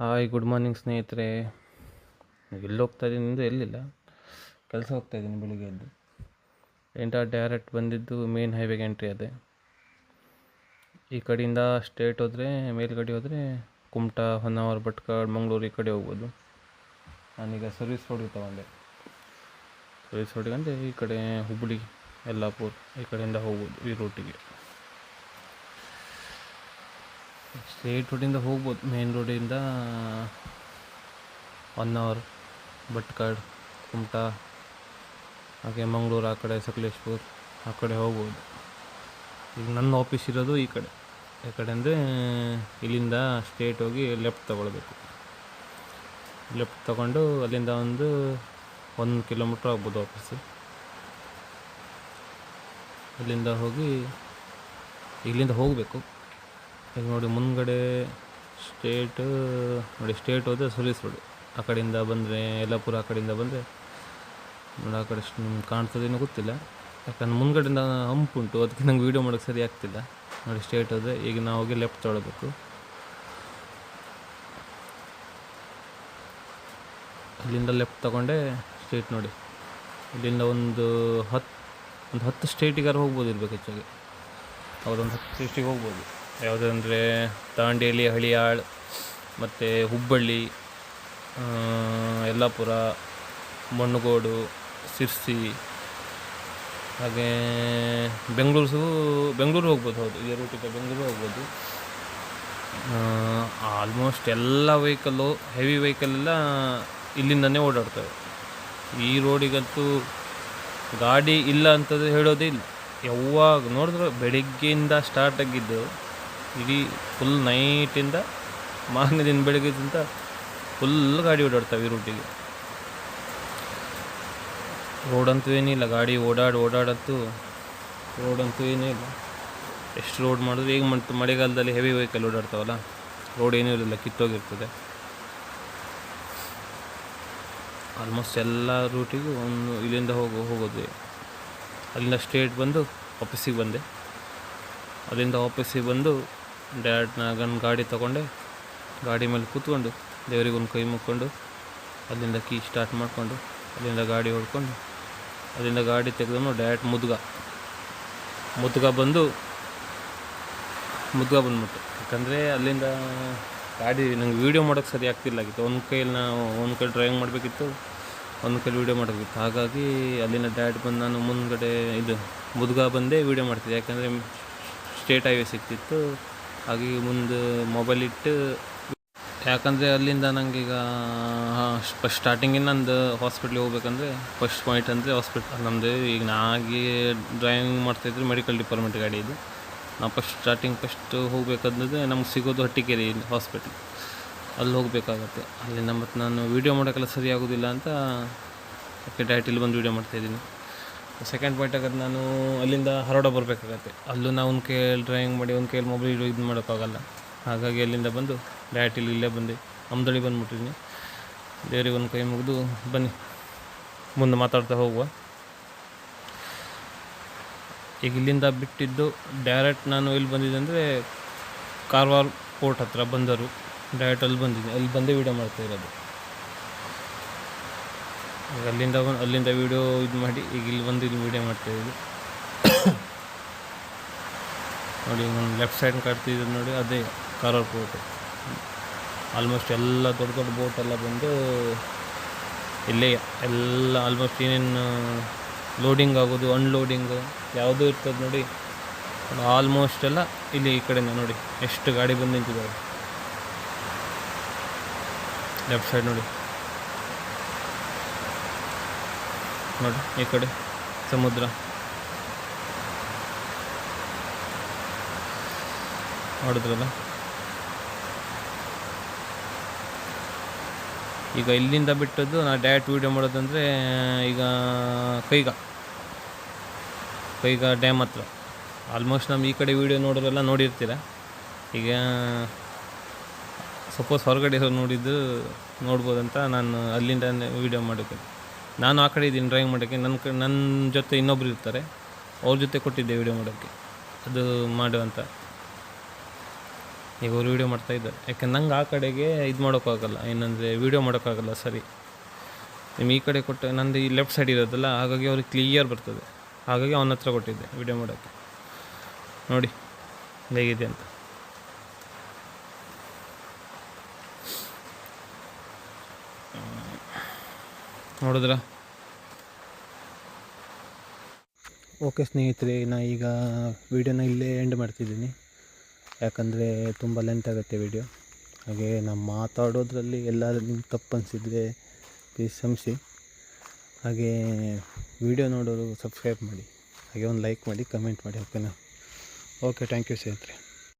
Hi good morning ಸ್ನೇಹಿತರೆ. ಎಲ್ಲಿ ಹೋಗ್ತಾ ಇದ್ದೀನಿ ಅಂದರೆ ಎಲ್ಲಿಲ್ಲ. ಕೆಲಸ ಹೋಗ್ತಾ ಇದ್ದೀನಿ ಬೆಳಿಗ್ಗೆ ಎದ್ದು. ಎಂಟ ಡೈರೆಕ್ಟ್ ಬಂದಿದ್ದು ಮೇನ್ ಹೈವೇಗೆ ಎಂಟ್ರಿ ಅದೇ. ಈ ಕಡೆಯಿಂದ ಸ್ಟೇಟ್ ಹೋದರೆ, ಮೇಲ್ಗಡೆ ಹೋದರೆ ಕುಮಟಾ, ಹೊನ್ನಾವರ ಭಟ್ಕಾಡ್ ಮಂಗಳೂರು ಈ ಕಡೆ ಹೋಗ್ಬೋದು. ನಾನೀಗ ಸರ್ವಿಸ್ ರೋಡಿಗೆ ತಗೊಂಡೆ. ಸರ್ವಿಸ್ ರೋಡಿಗೆ ಅಂದರೆ ಈ ಕಡೆ ಹುಬ್ಬಳ್ಳಿ ಯಲ್ಲಾಪುರ ಈ ಕಡೆಯಿಂದ ಹೋಗ್ಬೋದು ಈ ರೂಟಿಗೆ ಸ್ಟ್ರೇಟ್ ರೋಡಿಂದ ಹೋಗ್ಬೋದು ಮೇನ್ ರೋಡಿಂದ ಒನ್ ಅವರ್ ಭಟ್ಕಾಡ್ ಕುಮಟಾ, ಹಾಗೆ ಮಂಗಳೂರು ಆ ಕಡೆ, ಸಕಲೇಶ್ಪುರ್ ಆ ಕಡೆ ಹೋಗ್ಬೋದು. ಈಗ ನನ್ನ ಆಫೀಸ್ ಇರೋದು ಈ ಕಡೆ. ಈ ಕಡೆ ಅಂದರೆ ಇಲ್ಲಿಂದ ಸ್ಟ್ರೇಟ್ ಹೋಗಿ ಲೆಫ್ಟ್ ತೊಗೊಳ್ಬೇಕು. ಲೆಫ್ಟ್ ತಗೊಂಡು ಅಲ್ಲಿಂದ ಒಂದು ಒಂದು ಕಿಲೋಮೀಟ್ರ್ ಆಗ್ಬೋದು ಆಫೀಸು ಅಲ್ಲಿಂದ ಹೋಗಿ ಇಲ್ಲಿಂದ ಹೋಗಬೇಕು. ಈಗ ನೋಡಿ ಮುಂದ್ಗಡೆ ಸ್ಟೇಟ್, ನೋಡಿ ಸ್ಟೇಟ್ ಹೋದರೆ ಸರ್ವಿಸ್ ರೋಡ್. ಆ ಕಡೆಯಿಂದ ಬಂದರೆ ಯಲ್ಲಾಪುರ, ಆ ಕಡೆಯಿಂದ ಬಂದರೆ ನೋಡಿ ಆ ಕಡೆ ನಿಮ್ಗೆ ಕಾಣ್ತದೇನೋ ಗೊತ್ತಿಲ್ಲ. ಯಾಕಂದ್ರೆ ಮುಂದ್ಗಡೆಯಿಂದ ಹಂಪ್ ಉಂಟು, ಅದಕ್ಕೆ ನಂಗೆ ವೀಡಿಯೋ ಮಾಡೋಕ್ಕೆ ಸರಿ ಆಗ್ತಿಲ್ಲ. ನೋಡಿ ಸ್ಟೇಟ್ ಹೋದರೆ ಈಗ ನಾವು ಹೋಗಿ ಲೆಫ್ಟ್ ತೊಗೊಳ್ಬೇಕು. ಇಲ್ಲಿಂದ ಲೆಫ್ಟ್ ತಗೊಂಡೆ ಸ್ಟೇಟ್ ನೋಡಿ. ಇಲ್ಲಿಂದ ಒಂದು ಹತ್ತು ಒಂದು ಹತ್ತು ಸ್ಟೇಟಿಗಾರು ಹೋಗ್ಬೋದು ಇರ್ಬೇಕು ಹೆಚ್ಚಾಗಿ. ಅವರೊಂದು ಹತ್ತು ಸ್ಟೇಟಿಗೆ ಹೋಗ್ಬೋದು. ಯಾವುದಂದರೆ ದಾಂಡೇಲಿ, ಹಳಿಯಾಳ್ ಮತ್ತು ಹುಬ್ಬಳ್ಳಿ ಯಲ್ಲಾಪುರ, ಮಣ್ಣುಗೋಡು ಸಿರ್ಸಿ ಹಾಗೇ ಬೆಂಗಳೂರು ಸಹ ಬೆಂಗಳೂರು ಹೋಗ್ಬೋದು, ಹೌದು. ಇದೇ ರೂಟಿಗೆ ಬೆಂಗಳೂರು ಹೋಗ್ಬೋದು. ಆಲ್ಮೋಸ್ಟ್ ಎಲ್ಲ ವೆಹಿಕಲ್ಲು ಹೆವಿ ವೆಹಿಕಲ್ ಎಲ್ಲ ಇಲ್ಲಿಂದನೇ ಓಡಾಡ್ತವೆ. ಈ ರೋಡಿಗಂತೂ ಗಾಡಿ ಇಲ್ಲ ಅಂತದ್ದು ಹೇಳೋದೇ ಇಲ್ಲ. ಯಾವಾಗ ನೋಡಿದ್ರೆ ಬೆಳಿಗ್ಗೆಯಿಂದ ಸ್ಟಾರ್ಟ್ ಆಗಿದ್ದು ಇಡೀ ಫುಲ್ ನೈಟಿಂದ ಮಾರನೇ ದಿನ ಬೆಳಗ್ಗೆದಿಂದ ಫುಲ್ ಗಾಡಿ ಓಡಾಡ್ತಾವೆ ಈ ರೂಟಿಗೆ ರೋಡಂತೂ ಏನಿಲ್ಲ, ಗಾಡಿ ಓಡಾಡಿ ಓಡಾಡಂತೂ ರೋಡಂತೂ ಇಲ್ಲ ಎಷ್ಟು ರೋಡ್ ಮಾಡಿದ್ರು ಈಗ ಮತ್ತು ಮಳೆಗಾಲದಲ್ಲಿ ಹೆವಿ ವೆಹಿಕಲ್ ಓಡಾಡ್ತಾವಲ್ಲ ರೋಡ್ ಏನೂ ಇರಲಿಲ್ಲ, ಕಿತ್ತೋಗಿರ್ತದೆ. ಆಲ್ಮೋಸ್ಟ್ ಎಲ್ಲ ರೂಟಿಗೂ ಒಂದು ಇಲ್ಲಿಂದ ಹೋಗೋ, ಹೋಗೋದು. ಅಲ್ಲಿಂದ ಸ್ಟ್ರೇಟ್ ಬಂದು ಆಫೀಸಿಗೆ ಬಂದೆ. ಅಲ್ಲಿಂದ ಆಫೀಸಿಗೆ ಬಂದು ಡೈರೆಕ್ಟ್ ನಾಗನ್ ಗಾಡಿ ತಗೊಂಡೆ. ಗಾಡಿ ಮೇಲೆ ಕೂತ್ಕೊಂಡು ದೇವರಿಗೆ ಒಂದು ಕೈ ಮುಕ್ಕೊಂಡು ಅಲ್ಲಿಂದ ಕೀ ಸ್ಟಾರ್ಟ್ ಮಾಡಿಕೊಂಡು ಅಲ್ಲಿಂದ ಗಾಡಿ ಹೊಡ್ಕೊಂಡು ಅಲ್ಲಿಂದ ಗಾಡಿ ತೆಗೆದನು ಡೈರೆಕ್ಟ್ ಮುದ್ಗ. ಮುದ್ಗ ಬಂದು, ಮುದ್ಗ ಬಂದ್ಬಿಟ್ಟು. ಯಾಕಂದರೆ ಅಲ್ಲಿಂದ ಗಾಡಿ ನಂಗೆ ವೀಡಿಯೋ ಮಾಡೋಕ್ಕೆ ಸರಿ ಆಗ್ತಿಲ್ಲಾಗಿತ್ತು ಒಂದು ಕೈಯಲ್ಲಿ ನಾವು, ಒಂದು ಕೈ ಡ್ರೈವಿಂಗ್ ಮಾಡಬೇಕಿತ್ತು, ಒಂದು ಕೈಲಿ ವೀಡಿಯೋ ಮಾಡಬೇಕಿತ್ತು. ಹಾಗಾಗಿ ಅಲ್ಲಿಂದ ಡೈರೆಕ್ಟ್ ಬಂದು ನಾನು ಮುಂದ್ಗಡೆ ಇದು ಮುದ್ಗ ಬಂದೇ ವೀಡಿಯೋ ಮಾಡ್ತಿದ್ದೆ. ಯಾಕಂದರೆ ಸ್ಟೇಟ್ ಹೈವೇ ಸಿಗ್ತಿತ್ತು. ಹಾಗೆ ಮುಂದೆ ಮೊಬೈಲ್ ಇಟ್ಟು ಯಾಕಂದರೆ ಅಲ್ಲಿಂದ ನನಗೀಗ ಫಸ್ಟ್ ಸ್ಟಾರ್ಟಿಂಗಿಂದ ನಂದು ಹಾಸ್ಪಿಟ್ಲಿಗೆ ಹೋಗ್ಬೇಕಂದ್ರೆ ಫಸ್ಟ್ ಪಾಯಿಂಟ್ ಅಂದರೆ ಹಾಸ್ಪಿಟ್ಲ್ ನಮ್ಮದು ಈಗ ನಾಗಿ ಡ್ರೈವಿಂಗ್ ಮಾಡ್ತಾಯಿದ್ರೆ ಮೆಡಿಕಲ್ ಡಿಪಾರ್ಟ್ಮೆಂಟ್ ಗಾಡಿ ಇದು. ನಾವು ಫಸ್ಟ್ ಸ್ಟಾರ್ಟಿಂಗ್ ಫಸ್ಟ್ ಹೋಗ್ಬೇಕಂದ್ರೆ ನಮ್ಗೆ ಸಿಗೋದು ಹಟ್ಟಿಕೆರೆ ಹಾಸ್ಪಿಟ್ಲ್ ಅಲ್ಲಿ ಹೋಗಬೇಕಾಗತ್ತೆ. ಅಲ್ಲಿಂದ ಮತ್ತು ನಾನು ವೀಡಿಯೋ ಮಾಡೋಕ್ಕೆಲ್ಲ ಸರಿ ಆಗೋದಿಲ್ಲ ಅಂತ ಅದಕ್ಕೆ ಡೈರೆಕ್ಟ್ ಇಲ್ಲಿ ಬಂದು ವೀಡಿಯೋ ಮಾಡ್ತಾಯಿದ್ದೀನಿ ಸೆಕೆಂಡ್ ಪಾಯಿಂಟ್ ಆಗೋದು ನಾನು ಅಲ್ಲಿಂದ ಹರಡ ಬರಬೇಕಾಗತ್ತೆ. ಅಲ್ಲೂ ನಾವು ಒಂದು ಕೈಯಲ್ಲಿ ಡ್ರಾಯಿಂಗ್ ಮಾಡಿ, ಒಂದು ಕೈಯಲ್ಲಿ ಮೊಬೈಲ್ ಇದು ಮಾಡೋಕ್ಕಾಗಲ್ಲ. ಹಾಗಾಗಿ ಅಲ್ಲಿಂದ ಬಂದು ಡೈರೆಕ್ಟ್ ಇಲ್ಲಿ ಇಲ್ಲೇ ಬಂದು. ಅಮ್ದಳಿ ಬಂದುಬಿಟ್ಟಿದ್ದೀನಿ ದೇವ್ರಿಗೆ ಒಂದು ಕೈ ಮುಗಿದು ಬನ್ನಿ. ಮುಂದೆ ಮಾತಾಡ್ತಾ ಹೋಗುವ. ಈಗ ಇಲ್ಲಿಂದ ಬಿಟ್ಟಿದ್ದು ಡೈರೆಕ್ಟ್ ನಾನು ಎಲ್ಲಿ ಬಂದಿದ್ದೆ ಅಂದರೆ ಕಾರವಾರ ಪೋರ್ಟ್ ಹತ್ರ ಬಂದರು. ಡೈರೆಕ್ಟ್ ಅಲ್ಲಿ ಬಂದಿದ್ದೀನಿ. ಅಲ್ಲಿ ಬಂದೇ ವೀಡಿಯೋ ಮಾಡ್ತಾ ಇರೋದು. ಅಲ್ಲಿಂದ ಬಂದು ಅಲ್ಲಿಂದ ವೀಡಿಯೋ ಇದು ಮಾಡಿ, ಈಗ ಇಲ್ಲಿ ಬಂದು ಇಲ್ಲಿ ವೀಡಿಯೋ ಮಾಡ್ತಾ ಇದ್ದೀವಿ ನೋಡಿ ನಾನು ಲೆಫ್ಟ್ ಸೈಡ್ ಕಟ್ತಿದ್ದೆ ನೋಡಿ, ಅದೇ ಕಾರವಾರ ಪೋರ್ಟ್ ಆಲ್ಮೋಸ್ಟ್ ಎಲ್ಲ ದೊಡ್ಡ ದೊಡ್ಡ ಬೋಟ್ ಎಲ್ಲ ಬಂದು ಇಲ್ಲೇ ಎಲ್ಲ ಆಲ್ಮೋಸ್ಟ್ ಏನೇನು ಲೋಡಿಂಗ್ ಆಗೋದು ಅನ್ಲೋಡಿಂಗ್ ಯಾವುದೂ ಇರ್ತದೆ ನೋಡಿ. ಆಲ್ಮೋಸ್ಟ್ ಎಲ್ಲ ಇಲ್ಲಿ ಈ ಕಡೆಯಿಂದ ನೋಡಿ, ಎಷ್ಟು ಗಾಡಿ ಬಂದು ನಿಂತಿದ್ದಾವೆ. ಲೆಫ್ಟ್ ಸೈಡ್ ನೋಡಿ. ನೋಡಿ, ಈ ಕಡೆ ಸಮುದ್ರ. ನೋಡಿದ್ರಲ್ಲ? ಈಗ ಇಲ್ಲಿಂದ ಬಿಟ್ಟದ್ದು ನಾ ಡೈರೆಕ್ಟ್ ವೀಡಿಯೋ ಮಾಡೋದಂದರೆ, ಈಗ ಕೈಗ. ಕೈಗ ಡ್ಯಾಮ್ ಹತ್ರ. ಆಲ್ಮೋಸ್ಟ್ ನಮ್ಮ ಈ ಕಡೆ ವೀಡಿಯೋ ನೋಡೋರೆಲ್ಲ ನೋಡಿರ್ತೀರ. ಈಗ ಸಪೋಸ್ ಹೊರಗಡೆ ನೋಡಿದ್ದು ನೋಡ್ಬೋದಂತ ನಾನು ಅಲ್ಲಿಂದ ವೀಡಿಯೋ ಮಾಡೋಕ್ಕೆ. ನಾನು ಆ ಕಡೆ ಇದ್ದೀನಿ ಡ್ರಾಯಿಂಗ್ ಮಾಡೋಕ್ಕೆ. ನನ್ನ ಕ ನನ್ನ ಜೊತೆ ಇನ್ನೊಬ್ರು ಇರ್ತಾರೆ. ಅವ್ರ ಜೊತೆ ಕೊಟ್ಟಿದ್ದೆ ವೀಡಿಯೋ ಮಾಡೋಕ್ಕೆ. ಅದು ಮಾಡು ಅಂತ. ಈಗ ಅವ್ರು ವೀಡಿಯೋ ಮಾಡ್ತಾ ಇದ್ದಾರೆ. ಯಾಕೆ ನಂಗೆ ಆ ಕಡೆಗೆ ಇದು ಮಾಡೋಕ್ಕಾಗಲ್ಲ. ಏನಂದರೆ ವೀಡಿಯೋ ಮಾಡೋಕ್ಕಾಗಲ್ಲ ಸರಿ. ನಿಮ್ಮ ಈ ಕಡೆ ಕೊಟ್ಟ ನಂದು ಈ ಲೆಫ್ಟ್ ಸೈಡ್ ಇರೋದಲ್ಲ, ಹಾಗಾಗಿ ಅವ್ರಿಗೆ ಕ್ಲಿಯರ್ ಬರ್ತದೆ. ಹಾಗಾಗಿ ಅವನ ಹತ್ರ ಕೊಟ್ಟಿದ್ದೆ ವೀಡಿಯೋ ಮಾಡೋಕ್ಕೆ. ನೋಡಿ, ಹೇಗಿದೆ ಅಂತ. ನೋಡಿದ್ರ? ಓಕೆ ಸ್ನೇಹಿತರೆ, ನಾ ಈಗ ವೀಡಿಯೋನ ಇಲ್ಲೇ ಎಂಡ್ ಮಾಡ್ತಿದ್ದೀನಿ. ಯಾಕಂದರೆ ತುಂಬ ಲೆಂತ್ ಆಗುತ್ತೆ ವಿಡಿಯೋ. ಹಾಗೆ ನಾನು ಮಾತಾಡೋದ್ರಲ್ಲಿ ಎಲ್ಲಾದ್ರೂ ನಿಮ್ಗೆ ತಪ್ಪು ಅನಿಸಿದರೆ ಪ್ಲೀಸ್ ಕ್ಷಮಿಸಿ. ಹಾಗೆ ವಿಡಿಯೋ ನೋಡೋರು ಸಬ್ಸ್ಕ್ರೈಬ್ ಮಾಡಿ. ಹಾಗೆ ಒಂದು ಲೈಕ್ ಮಾಡಿ ಕಮೆಂಟ್ ಮಾಡಿ ಓಕೆನಾ ಓಕೆ ಥ್ಯಾಂಕ್ ಯು ಸ್ನೇಹಿತರೆ.